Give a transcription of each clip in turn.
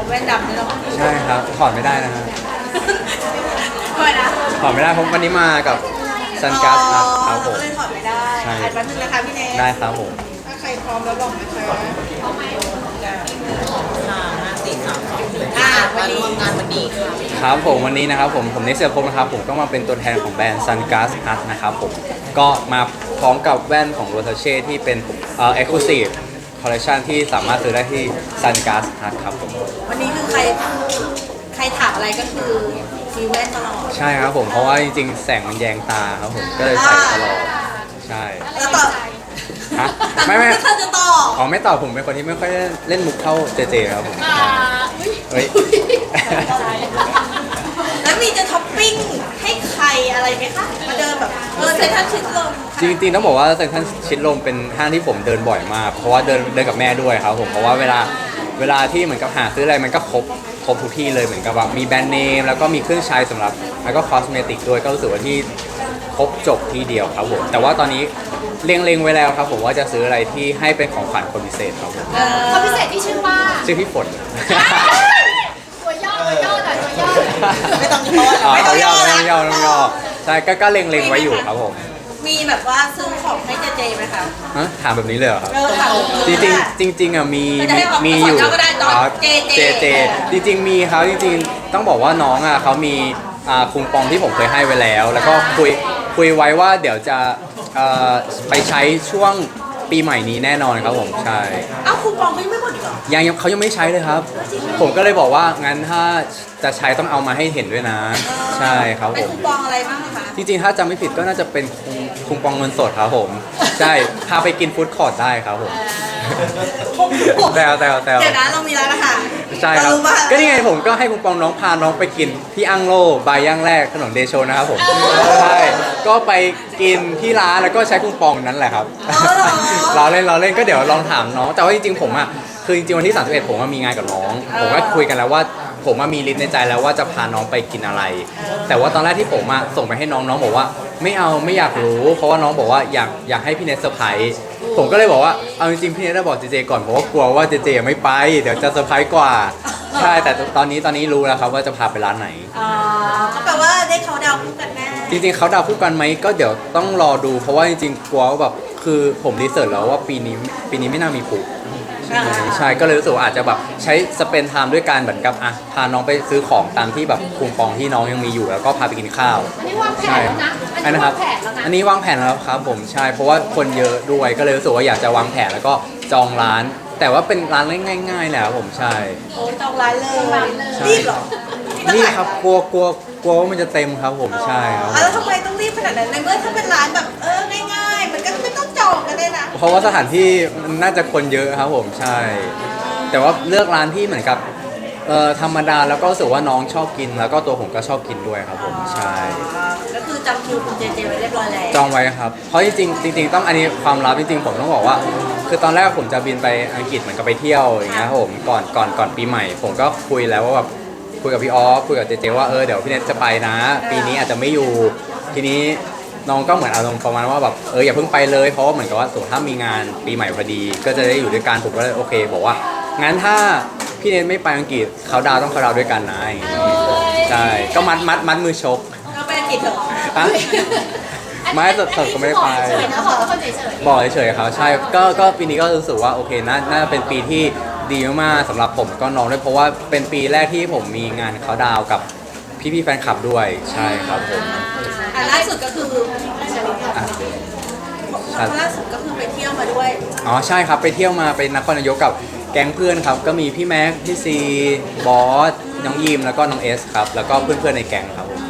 ของแว่นดำนี่เราใช่ครับ ถอดไม่ได้นะฮะทำไมนะถอดไม่ได้เพราะวันนี้มากับซันกัสครับครับผมก็เลยถอดไม่ได้ใช่อ่านแป๊บนึงนะคะพี่เนยได้ครับผม ถ้าใครพร้อมแล้วบอกนะคะอ่าวันนี้งานวันนี้ค่ะ ครับผมวันนี้นะครับผมผมเนสเซียพงศ์นะครับผมก็มาเป็นตัวแทนของแบรนด์ Sun Gas Hut นะครับผมก็มาพร้อมกับแว่นของ r o t a c e ที่เป็นเอ่อ exclusive collection ที่สามารถซื้อได้ที่ Sun Gas Hut ครับผมวันนี้คือใครใครถามอะไรก็คือมีแว่นตลอดใช่ครับผมเพราะว่าจริงๆ แสงมันแยงตาครับผมก็เลยใส่ตลอดใช่แล้วตอบฮะไม่ไม่แล้วเธอจะตอบอ๋อไม่ตอบผมเป็นคนที่ไม่ค่อยเล่นมุกเท่าเจเจครับผมใช่เฮ้ยแล้วมีจะท็อปปิ้งให้ใครอะไรไหมคะมาเดินแบบ เออเซ็นทรัลชิดลมจริงๆต้องบอกว่าเซ็นทรัลชิดลมเป็นห้างที่ผมเดินบ่อยมาก เพราะว่าเดินเดินกับแม่ด้วยครับผมเพราะว่าเวลาเวลาที่เหมือนกับหาซื้ออะไรมันก็ครบครบทุกที่เลยเหมือนกับว่ามีแบรนด์เนมแล้วก็มีเครื่องใช้สำหรับแล้วก็คอสเมติกด้วยก็รู้สึกว่าที่ครบจบที่เดียวครับผมแต่ว่าตอนนี้เล็งๆไว้แล้วครับผมว่าจะซื้ออะไรที่ให้เป็นของขวัญคนพิเศษครับผมเออคนพิเศษที่ชื่อว่าชื่อพี่ฝน ตัวย่อตัวย่อหน่อยตัวย่อหน่อยไม่ต้องมีเพราะว่าอ๋อต้องย่อต้องย่อต้องย่อใช่ก็ก็เล็งๆไว้อยู่ครับผมมีแบบว่าซื้อของให้เจเจไหมคะฮะถามแบบนี้เลยเหรอครับเออถาม จริงๆจริงๆอะมีไม่ได้บอกมีอยู่ขอเจ้าก็ได้ตอนอ๋อเจเจ เจจริง ๆ มีครับจริงๆ ต้องบอกว่าน้องอะเขามีอ่าคุงปองที่ผมเคยให้ไว้แล้ว แล้วก็คุยคุยไว้ว่าเดี๋ยวจะเอ่อไปใช้ช่วงปีใหม่นี้แน่นอนครับผมใช่ เอ้าคูปองเขายังไม่หมดอีกเหรอยังยังเขายังไม่ใช้เลยครับ ผมก็เลยบอกว่างั้นถ้าจะใช้ต้องเอามาให้เห็นด้วยนะ ใช่ครับเป็ผนม คูปองอะไรบ้างอะคะ จริงๆ ถ้าจำไม่ผิดก็น่าจะเป็นคุงคุงปองเงินสดครับผม ใช่ พาไปกินฟู้ดคอร์ทได้ครับผม แซวแซวแซว เดี๋ยวนะเรามีร้านอาหารใช่ครับ เาว่าก็นี่ไงผมก็ให้คุงปองน้องพาน้องไปกินที่อังโลบายย่างแรกถนนเดโชนะครับผม ใช่ ก็ไปกินที่ร้านแล้วก็ใช้คุงปองนั้นแหละครับอ๋อเหรอ เราเล่นเราเล่นก็เดี๋ยวลองถามน้อง แต่ว่าจริงๆผมอะคือจริงๆวันที่ 31 ผมว่ามีงานกับน้อง ผมก็คุยกันแล้วว่า ผมว่ามีลิสต์ในใจแล้วว่าจะพาน้องไปกินอะไร แต่ว่าตอนแรกที่ผมอะส่งไปให้น้องน้องบอกว่า ไม่เอาไม่อยากรู้ เพราะว่าน้องบอกว่าอยากอยากให้พี่เนทเซอร์ไพรส์ผมก็เลยบอกว่าเอาจริงๆพี่เนทได้บอกเจเจก่อนเพราะว่ากลัวว่าเจเจไม่ไปเดี๋ยวจะเซอร์ไพรส์กว่าใช่แต่ตอนนี้ตอนนี้รู้แล้วครับว่าจะพาไปร้านไหน อ๋อก็แปลว่าได้เขาดาวคู่กันแน่จริงๆเขาดาวคู่กันไหมก็เดี๋ยวต้องรอดู เพราะว่าจริงๆกลัวว่าแบบคือผมรีเสิร์ชแล้วว่าปีนี้ปีนี้ไม่น่ามีปุ๊ ใช่ก็เลยรู้สึกว่าอาจจะแบบใช้สเปนไทม์ด้วยการเหมือนกับอะพาน้องไปซื้อของตามที่แบบคูปองที่น้องยังมีอยู่แล้วก็พาไปกินข้าว อันนี้วางแผนแล้วนะอัอันนนี้นะควารับงแผนแล้วนะอันนี้วางแผนแล้วครับผมใช่เพราะว่าคนเยอะด้วยก็เลยรู้สึกว่าอยากจะวางแผนแล้วก็จองร้าน แต่ว่าเป็นร้านง่ายๆแหละครับผมใช่ โอ้จองร้านเลยใช่ รีบเหรอนี่ครับกลัวกลัวกลัวว่ามันจะเต็มครับผมใช่ครับอะแล้วทำไมต้องรีบขนาดนั้นในเมื่อถ้าเป็นร้านแบบเออง่าย องจองกันเลยนะเพราะว่าสถานที่มันน่าจะคนเยอะครับผมใช่ แต่ว่าเลือกร้านที่เหมือนกับเอ่อธรรมดาแล้วก็รู้สึกว่าน้องชอบกิน แล้วก็ตัวผมก็ชอบกินด้วยครับผมใช่ ก็คือจำคิวคุณเจเจไว้เรียบร้อยแล้วจองไว้ครับ เพราะจริงๆจริงๆต้องอันนี้ความลับจริงๆผมต้องบอกว่า คือตอนแรกผมจะบินไปอังกฤษเหมือนกับไปเที่ยวอย่างเงี้ยครับผมก่อนก่อนก่อนปีใหม่ ผมก็คุยแล้วว่าแบบคุยกับพี่ออฟคุยกับเจเจว่าเออเดี๋ยวพี่เนทจะไปนะ ปีนี้อาจจะไม่อยู่ทีนี้ น้องก็เหมือนอารมณ์ประมาณว่าแบบเอออย่าเพิ่งไปเลยเพราะว่าเหมือนกับว่าสมมติถ้ามีงานปีใหม่พอดี ก็จะได้อยู่ด้วยกันผมก็เลยโอเค บอกว่างั้นถ้าพี่เนทไม่ไปอังกฤษเขาดาวต้องเขาดาวด้วยกันนะอย่างเงี้ยใช่ก็มัดมัดมัดมือชกก็ไปอังกฤษเถอะอะไม่สดสดก็ไม่ได้ไป เฉยๆนะขอคนเฉยบอกเฉยๆครับใช่ก็ก็ปีนี้ก็รู้สึกว่าโอเคน่าน่าจะเป็นปีที่ดีมากๆสำหรับผมก็น้องด้วยเพราะว่าเป็นปีแรกที่ผมมีงานเขาดาวกับพี่ๆแฟนคลับด้วยใช่ครับผม อะล่าสุดก็คืออะล่าสุดก็คือไปเที่ยวมาด้วย อ๋อใช่ครับไปเที่ยวมาไปนครนายกกับแก๊งเพื่อนครับ ก็มีพี่แม็กพี่ซีบอสน้องยิมแล้วก็น้องเอสครับ แล้วก็เพื่อนๆในแก๊งครับผม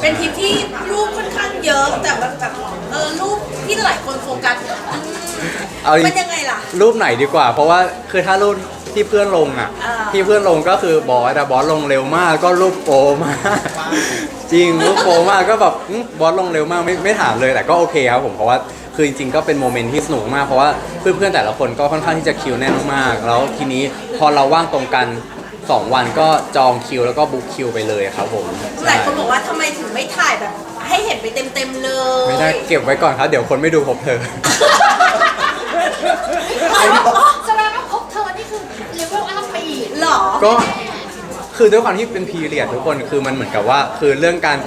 เป็นทริปที่รูปค่อนข้างเยอะแต่แบบแบบเออรูปที่หลายคนโฟกัสอืมเอาจริงมันยังไงล่ะ รูปไหนดีกว่า เพราะว่าคือถ้ารูป ที่เพื่อนลงอะ อ่า ที่เพื่อนลงก็คือบอสแต่บอสลงเร็วมากก็รูปโปมาก จริงรูปโปมากก็แบบอื้อบอสลงเร็วมากไม่ไม่ถามเลยแต่ก็โอเคครับผมเพราะว่าคือจริงๆก็เป็นโมเมนต์ที่สนุกมากเพราะว่าเพื่อนๆแต่ละคนก็ค่อนข้างที่จะคิวแน่นมากแล้วทีนี้พอเราว่างตรงกันสองวันก็จองคิวแล้วก็บุ๊กคิวไปเลยครับผมหลายใช่คนบอกว่าทำไมถึงไม่ถ่ายแบบ ให้เห็นไปเต็มๆเลยไม่ได้เก็บไว้ก่อนครับ เดี๋ยวคนไม่ดูพบเธอแสดงว่าคบเธอนี่คือเลเวลอัพไปอีก หรอ ก็คือด้วยความที่เป็นพีเรียดทุกคนคือมันเหมือนกับว่าคือเรื่องการ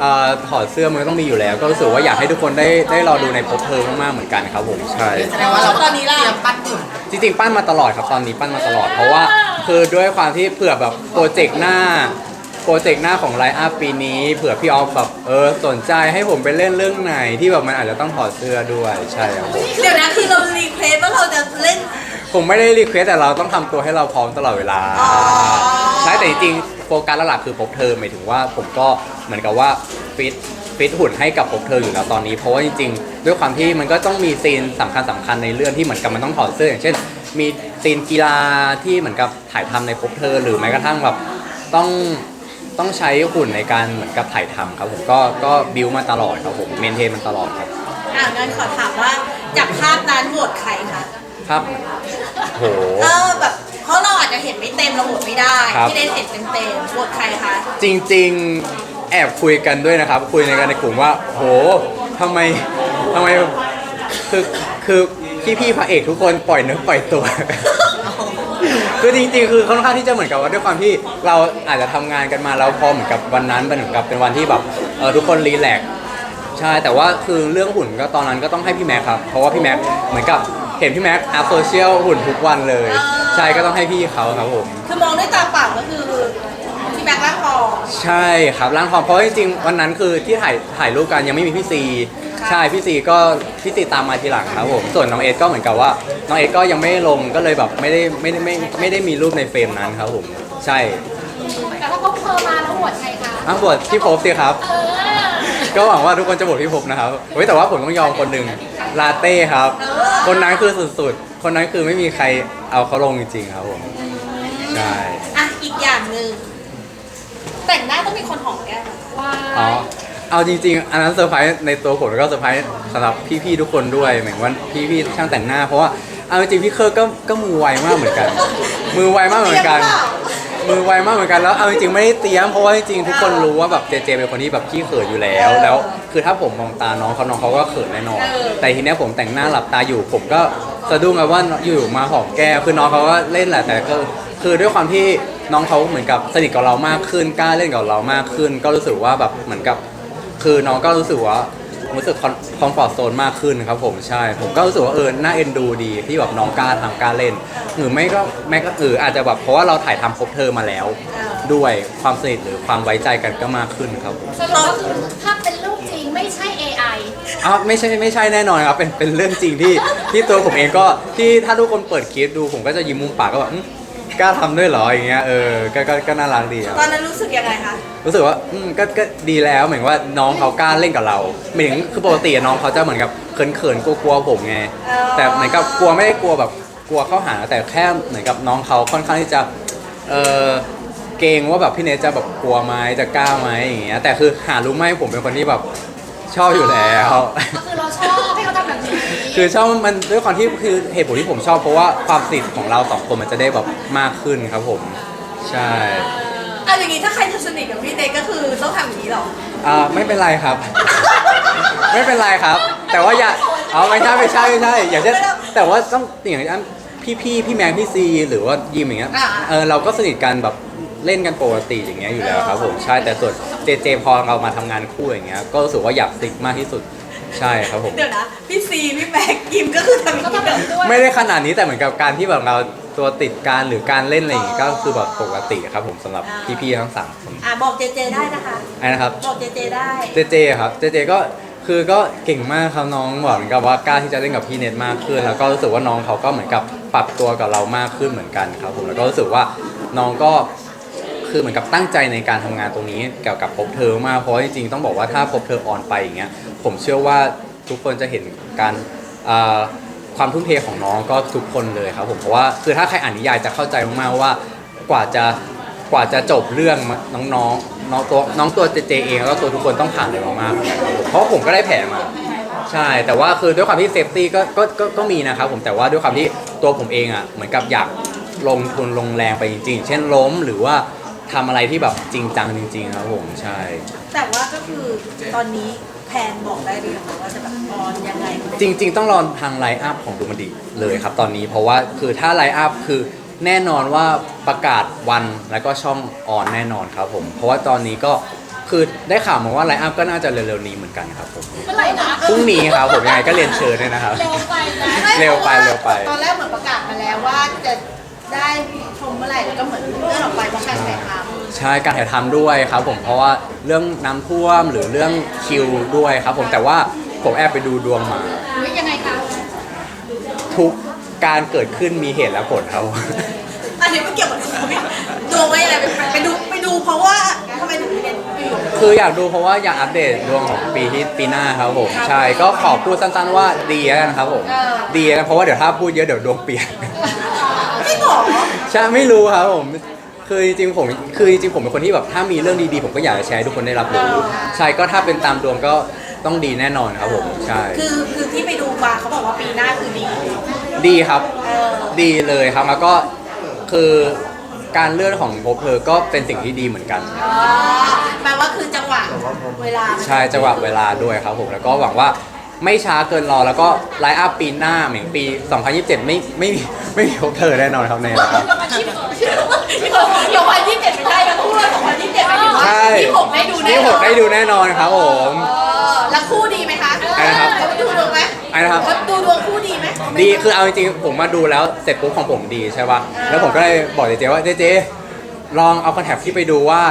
เอ่อถอดเสื้อมันก็ต้องมีอยู่แล้ว ก็รู้สึกว่าอยากให้ทุกคนได้ได้รอดูในพบเธอมากๆเหมือนกันครับผมใช่ แสดงว่าเราตอนนี้ล่ะปั้นหุ่นจริงๆปั้นมาตลอดครับตอนนี้ปั้นมาตลอด เพราะว่าคือด้วยความที่เผื่อแบบโปรเจกต์หน้าโปรเจกต์หน้าของไลฟ์อัพปีนี้ เผื่อพี่ออฟแบบเออสนใจให้ผมไปเล่นเรื่องไหนที่แบบมันอาจจะต้องถอดเสื้อด้วยใช่ครับผมเดี๋ยวนะคือเรารีเควสว่าเราจะเล่น ผมไม่ได้รีเควสแต่เราต้องทำตัวให้เราพร้อมตลอดเวลาอ๋อใช่แต่จริงๆโฟกัสหลักๆคือพบเธอหมายถึงว่าผมก็เหมือนกับว่าฟิตฟิตหุ่นให้กับพบเธออยู่แล้วตอนนี้ เพราะว่าจริงๆ ด้วยความที่มันก็ต้องมีซีนสำคัญสำคัญในเรื่องที่เหมือนกับมันต้องถอดเสื้ออย่างเช่น มีซีนกีฬาที่เหมือนกับถ่ายทำในพบเธอ หรือแม้กระทั่งแบบต้องต้องใช้หุ่นในการเหมือนกับถ่ายทำครับผมก็ก็บิวมาตลอดครับผมเมนเทนมันตลอดครับ อ่างั้นขอถามว่าจากภาพนั้นโหวตใครคะ ครับโห เออแบบเพราะเราอาจจะเห็นไม่เต็มเราโหวตไม่ได้ครับ ที่ได้เห็นเต็มเต็มๆโหวตใครคะจริงๆ แอบคุยกันด้วยนะครับ คุยในกันในกลุ่มว่า โหทำไมทำไมคือคือพี่พี่ๆพระเอกทุกคนปล่อยเนื้อปล่อยตัว คือจริงๆ คือค่อนข้างที่จะเหมือนกับว่าด้วยความที่เราอาจจะทำงานกันมาแล้วพอเหมือนกับวันนั้นเป็นเหมือนกับเป็นวันที่แบบเออทุกคนรีแลกซ์ใช่แต่ว่าคือเรื่องหุ่นก็ตอนนั้นก็ต้องให้พี่แม็กครับ เพราะว่าพี่แม็กเหมือนกับ เห็นพี่แม็กอัพโซเชียลหุ่นทุกวันเลย ใช่ก็ต้องให้พี่เขาครับผม คือมองด้วยตาเปล่าก็คือพี่แม็กซ์ล่างทอง ใช่ครับร้านทองเพราะจริงๆวันนั้นคือที่ถ่ายถ่ายรูปกันยังไม่มีพี่ซี ค่ะ ใช่พี่ซีก็พี่ซีตามมาทีหลังครับผมส่วนน้องเอสก็เหมือนกับว่าน้องเอสก็ยังไม่ได้ลงก็เลยแบบไม่ได้ไม่ได้ไม่ไม่ได้มีรูปในเฟรมนั้นครับผมใช่แต่ถ้าพบเธอมาแล้วโหวตใครคะอ้าวบทพี่ภพสิครับ เออก็หวังว่าทุกคนจะบทพี่ภพนะครับเฮ้ยแต่ว่าผมต้องยอมคนหนึ่ง ลาเต้ครับ คนนั้นคือสุดๆ คนนั้นคือไม่มีใครเอาเขาลงจริงๆครับผม ใช่ อะอีกอย่างหนึ่งแต่งหน้าต้องมีคนหอมแก้มว้าอ๋อยเอาจริงๆ อันนั้นเซอร์ไพรส์ในตัวผมแล้วก็เซอร์ไพรส์สำหรับพี่ๆ ทุกคนด้วยเหมือนว่าพี่ๆ ช่างแต่งหน้าเพราะว่าเอาจริงๆพี่เคอร์ก็ก็มือไวมากเหมือนกัน มือไวมากเหมือนกัน มือไวมากเหมือนกันแล้วเอาจริงๆไม่ได้เตรียมเพราะว่าจริงๆทุกคนรู้ว่าแบบเจเจเป็นคนที่แบบขี้เขินอยู่แล้ว แล้วคือถ้าผมมองตาน้องเขาน้องเขาก็เขินแน่นอน แต่ทีเนี้ยผมแต่งหน้าหลับตาอยู่ ผมก็สะดุ้งอะว่าอยู่มาหอมแก้มคือน้องเขาก็เล่นแหละแต่ก็คือด้วยความที่น้องเขาเหมือนกับสนิทกับเรามากขึ้นกล้าเล่นกับเรามากขึ้น ก็รู้สึกว่าแบบเหมือนกับ คือน้องก็รู้สึกว่า รู้สึกคอมฟอร์ทโซนมากขึ้นครับผมใช่ ผมก็รู้สึกว่าเออน่าเอ็นดูดีที่แบบน้องกล้าทำกล้าเล่น หรือไม่ก็แม้ก็เอออาจจะแบบเพราะว่าเราถ่ายทำครบเทอมมาแล้ว ด้วยความสนิทหรือความไว้ใจกันก็มากขึ้นครับผมสรุปก็คือถ้าเป็นรูปจริงไม่ใช่ AI อ้าวไม่ใช่ไม่ใช่แน่นอนครับเป็นเป็นเรื่องจริงที่ที่ตัวผมเองก็ที่ถ้าทุกคนเปิดคลิปดูผมก็จะยิ้มมุมปากก็แบบอื้อ กล้าทำด้วยเหรออย่างเงี้ยเออก็ก็ก็น่ารักดีครับ ตอนนั้นรู้สึกยังไงคะรู้สึกว่าอืมก็ก็ดีแล้วเหมือนว่าน้องเขากล้าเล่นกับเราหมายถึงคือปกติอะน้องเขาจะเหมือนกับเขินๆกลัวๆผมไงอ๋อแต่เหมือนกับกลัวไม่ได้กลัวแบบกลัวเข้าหาแต่แค่เหมือนกับน้องเขาค่อนข้างที่จะเออเกรงว่าแบบพี่เนทจะแบบกลัวไหมจะกล้าไหมอย่างเงี้ยแต่คือหารู้ไหมผมเป็นคนที่แบบชอบอยู่แล้ว ก็คือเราชอบให้เขาทำแบบนี้ คือชอบมันด้วยความที่คือเหตุผลที่ผมชอบเพราะว่าความสนิทของเราสองคนมันจะได้แบบมากขึ้นครับผม ใช่อะอย่างงี้ถ้าใครจะสนิทกับพี่เด็กก็คือต้องทำอย่างนี้หรออ่าไม่เป็นไรครับ ไม่เป็นไรครับ แต่ว่าอย่าเอาไม่ใช่ไม่ใช่ไม่ใช่อย่างเช่นแต่ว่าต้องอย่างเช่นพี่พี่พี่แมนพี่ซีหรือว่ายิมอย่างเงี้ยอ่าเออเราก็สนิทกันแบบเล่นกันปกติอย่างเงี้ยอยู่แล้วครับผมใช่แต่ส่วนเจเจพอเรามาทำงานคู่อย่างเงี้ยก็รู้สึกว่าอยากสนิทมากที่สุด ใช่ครับผม เดี๋ยวนะ พี่ซี พี่แม็กยิมก็คือทำอย่างก็นี้ทำแบบด้วย ไม่ได้ขนาดนี้แต่เหมือนกับการที่แบบเราตัวติดการหรือการเล่นอะไรอย่างงี้ก็คือแบบปกติครับผมสำหรับพี่ๆทั้งสามคนอะบอกเจเจได้นะคะไอ้นะครับ บอกเจเจได้ เจเจครับเจเจก็คือก็เก่งมากครับน้องบอกเหมือนกับว่ากล้าที่จะเล่นกับพี่เน็ตมากขึ้น แล้วก็รู้สึกว่าน้องเขาก็เหมือนกับปรับตัวกับเรามากขึ้นเหมือนกันครับผมแล้วก็รู้สึกว่าน้องก็ คือเหมือนกับตั้งใจในการทำงานตรงนี้เกี่ยวกับพบเธอมากเพราะจริงๆต้องบอกว่าถ้าพบเธอออนไปอย่างเงี้ยผมเชื่อว่าทุกคนจะเห็นการความทุ่มเทของน้องก็ทุกคนเลยครับผมเพราะว่าคือถ้าใครอ่านนิยายจะเข้าใจมากๆว่ากว่าจะกว่าจะจบเรื่องน้องๆน้องตัวน้องตัวเจเจเองแล้วตัวทุกคนต้องผ่านอะไรมากเหมือนกันครับผมเพราะผมก็ได้แผลมาใช่ แต่ว่าคือด้วยความที่เซฟตี้ก็ก็ก็ก็มีนะครับผมแต่ว่าด้วยความที่ตัวผมเองอะเหมือนกับอยากลงทุนลงแรงไปจริงๆ เช่นล้มหรือว่า ทำอะไรที่แบบจริงจังจริง ๆ ครับผมใช่ แต่ว่าก็คือตอนนี้แพนบอกได้หรือยังคะว่าจะแบบออนยังไงจริง ๆ ต้องรอทางไลน์อัพของดูมันดีเลยครับตอนนี้เพราะว่าคือถ้าไลน์อัพคือแน่นอนว่าประกาศวันแล้วก็ช่องออนแน่นอนครับผม เพราะว่าตอนนี้ก็คือได้ข่าวมาว่าไลฟ์อัพก็น่าจะเร็วๆนี้เหมือนกันครับผมเมื่อไหร่นะพรุ่งนี้ครับผมยังไงก็เรียนเชิญด้วยนะครับ เร็วไปนะเร็วไปเร็วไป ตอนแรกเหมือนประกาศมาแล้วว่าจะ ได้ชมเมื่อไหร่แล้วก็เหมือนเลื่อนออกไปเพราะการถ่ายทำใช่การถ่ายทำด้วยครับผมเพราะว่าเรื่องน้ำท่วมหรือเรื่องคิวด้วยครับผมแต่ว่าผมแอบไปดูดวงมาอุ๊ยยังไงคะทุกการเกิดขึ้นมีเหตุและผลครับ อันนี้ไม่เกี่ยวกับโควิดดวงไว้อะไรไปไปดูไปดูเพราะว่าทำไมถึงเรียนอยู่คืออยากดูเพราะว่าอยากอัปเดตดวงของปีที่ปีหน้าครับผมใช่ก็ขอพูดสั้นๆว่าดีแล้วกันครับผมดีแล้วกันเพราะว่าเดี๋ยวถ้าพูดเยอะเดี๋ยวดวงเปลี่ยนไม่หรอ ใช่ไม่รู้ครับผมคือจริงๆผมคือจริงๆผมเป็นคนที่แบบถ้ามีเรื่องดีๆ ผมก็อยากจะแชร์ให้ทุกคนได้รับรู้ใช่ก็ถ้าเป็นตามดวงก็ต้องดีแน่นอนครับผมใช่ คือคือที่ไปดูมาเขาบอกว่าปีหน้าคือดี ดีครับเออ ดีเลยครับแล้วก็คือการเลื่อนของภพเธอก็เป็นสิ่งที่ดีเหมือนกัน อ๋อแปลว่าคือจังหวะเวลา ใช่จังหวะเวลาด้วยครับผมแล้วก็หวังว่า ไม่ช้าเกินรอแล้วก็ไลฟ์อัพปีหน้าเหมือนปี 2027 ไม่ไม่มีไม่มีภพเธอแน่นอนครับในไลฟ์อัพเรามาชิมก่อนสองพันยี่สิบเจ็ดไม่ใช่กันพูดว่าสองพันยี่สิบเจ็ดหมายถึงว่าใช่ที่หกได้ดูแน่ที่นหอกนได้ดูแน่นอนครับผม เออแล้วคู่ดีไหมคะอะไรนะครับเขาดูดวงไหมอะไรนะครับ เขาดูดวงคู่ดีไหมดีคือเอาจริงๆผมมาดูแล้วเสร็จปุ๊บของผมดีใช่ป่ะแล้วผมก็เลยบอกเจเจว่าเจเจ ลองเอาคอนแทคพี่ไปดูว่า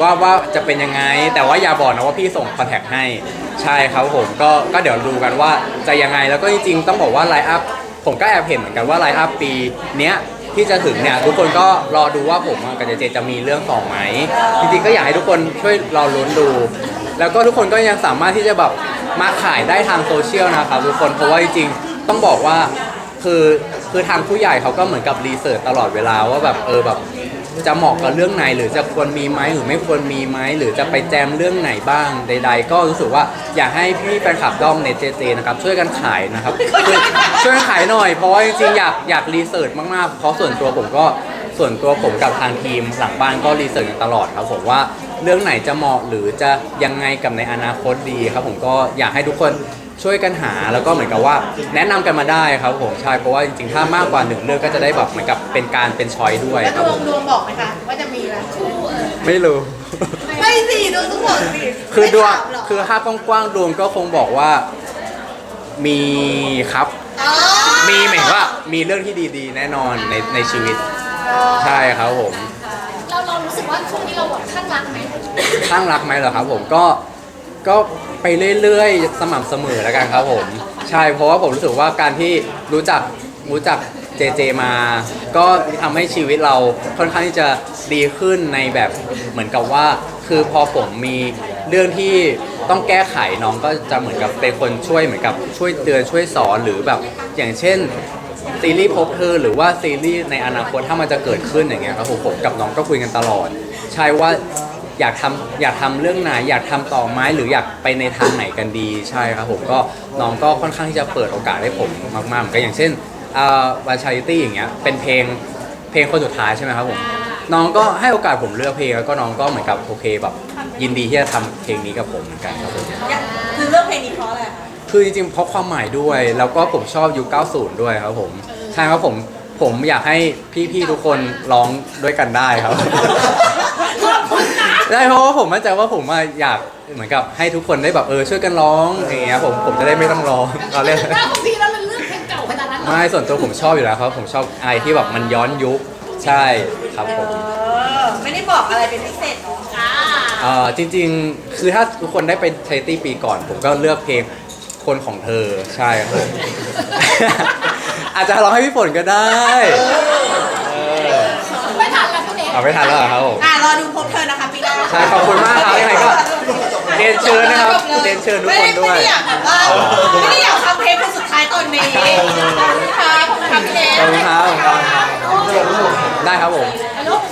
ว่าว่าจะเป็นยังไง แต่ว่าอย่าบอกนะว่าพี่ส่งคอนแทคให้ใช่ครับผมก็ก็เดี๋ยวดูกันว่าจะยังไงแล้วก็จริงๆต้องบอกว่าไลฟ์อัพผมก็แอบเห็นเหมือนกันว่าไลฟ์อัพปีเนี้ยที่จะถึงเนี่ยทุกคนก็รอดูว่าผมกับเจเจจะมีเรื่องต่อไหมจริงๆก็อยากให้ทุกคนช่วยรอลุ้นดู แล้วก็ทุกคนก็ยังสามารถที่จะแบบมาขายได้ทางโซเชียลนะครับทุกคนเพราะว่าจริงๆต้องบอกว่าคือคือทางผู้ใหญ่เขาก็เหมือนกับรีเสิร์ชตลอดเวลาว่าแบบเออแบบ จะเหมาะกับเรื่องไหนหรือจะควรมีไหมหรือไม่ควรมีไหมหรือจะไปแจมเรื่องไหนบ้างใด ๆ ก็รู้สึกว่าอยากให้พี่แฟนคลับด้อมเนเจเจนะครับช่วยกันขายนะครับช่วยกันขายหน่อยเพราะว่าจริงๆอยากอยากรีเสิร์ชมากๆเพราะส่วนตัวผมก็ส่วนตัวผมกับทางทีมหลังบ้านก็รีเสิร์ชกันตลอดครับผมว่าเรื่องไหนจะเหมาะหรือจะยังไงกับในอนาคตดีครับผมก็อยากให้ทุกคน ช่วยกันหาแล้วก็เหมือนกับว่า แนะนำกันมาได้ครับผมใช่เพราะว่าจริงๆถ้ามากกว่าหนึ่งเรื่องก็จะได้แบบเหมือนกับเป็นการเป็นช้อยด้วยแล้วครับดผวงมดวงบอกไหมคะว่าจะมีอะไรคู่เออไม่รู้ ไม่สิดวงต้องบอกสิคือดวงไม่ถามหรคือถ้ากว้างๆดวงก็คงบอกว่า มีครับ อ๋อมีหมายถึงว่ามีเรื่องที่ดีๆ แน่นอนในในชีวิตใช่ครับผม เราเรารู้สึกว่าช่วงนี้เราแบบข้างรักไหม ข้างรักไหมเหรอครับผมก็ ก็ไปเรื่อยๆ สม่ำเสมอแล้วกันครับผม ใช่เพราะว่าผมรู้สึกว่าการที่รู้จักรู้จักเจเจมา ก็ทำให้ชีวิตเราค่อนข้างที่จะดีขึ้นในแบบเหมือนกับว่า คือพอผมมีเรื่องที่ต้องแก้ไขน้องก็จะเหมือนกับเป็นคนช่วยเหมือนกับช่วยเตือนช่วยสอนหรือแบบ อย่างเช่นซีรีส์พบเธอหรือว่าซีรีส์ในอนาคตถ้ามันจะเกิดขึ้นอย่างเงี้ยครับผมผมกับน้องก็คุยกันตลอด ใช่ว่า อยากทำอยากทำเรื่องไหนอยากทำต่อไหมหรืออยากไปในทางไหนกันดีใช่ครับผมก็น้องก็ค่อนข้างที่จะเปิดโอกาสให้ผมมากๆเหมือนกันอย่างเช่นวันชาริตี้อย่างเงี้ยเป็นเพลงเพลงคนสุดท้ายใช่ไหมครับผมน้องก็ให้โอกาสผมเลือกเพลงแล้วก็น้องก็เหมือนกับโอเคแบบยินดีที่จะทำเพลงนี้กับผมเหมือนกันครับผมคือเรื่องเพลงนี้เพราะอะไรคะคือจริงๆเพราะความหมายด้วย แล้วก็ผมชอบยุค90 ด้วยครับผม ใช่ครับผม ผมอยากให้พี่ๆทุกคนร้องด้วยกันได้ครับ ได้เพราะว่าผมมั่นใจว่าผมอะอยากเหมือนกับให้ทุกคนได้แบบเออช่วยกันร้องอย่างเงี้ยผมผมจะได้ไม่ต้องร้องตอนแรก หน้าของพี่แล้วมันเลือกเพลงเก่าขนาดนั้นเหรอไม่ส่วนตัวผมชอบอยู่แล้วครับผมชอบอะไรที่แบบมันย้อนยุคใช่ครับผมเออไม่ได้บอกอะไรเป็นพิเศษเนาะอ่าเอ่อจริงๆ คือถ้าทุกคนได้ไปชาริตี้ปีก่อน ผมก็เลือกเพลงคนของเธอใช่ครับผม อาจจะร้องให้พี่ฝนก็ได้ เออไม่ทันแล้วพี่เนเอาไม่ทันแล้วเหรอครับผม อะรอดูพบเธอนะคะปีหน้า ใช่ขอบคุณมากครับยังไงก็เรียนเชิญนะครับเรียนเชิญทุกคนด้วย ไม่ได้อยากแบบว่าไม่ได้อยากฟังเพลงคนสุดท้ายตอนนี้ขอบคุณค่ะขอบคุณค่ะพี่เนขอบคุณครับ ได้ครับผมลูกเสิร์ฟ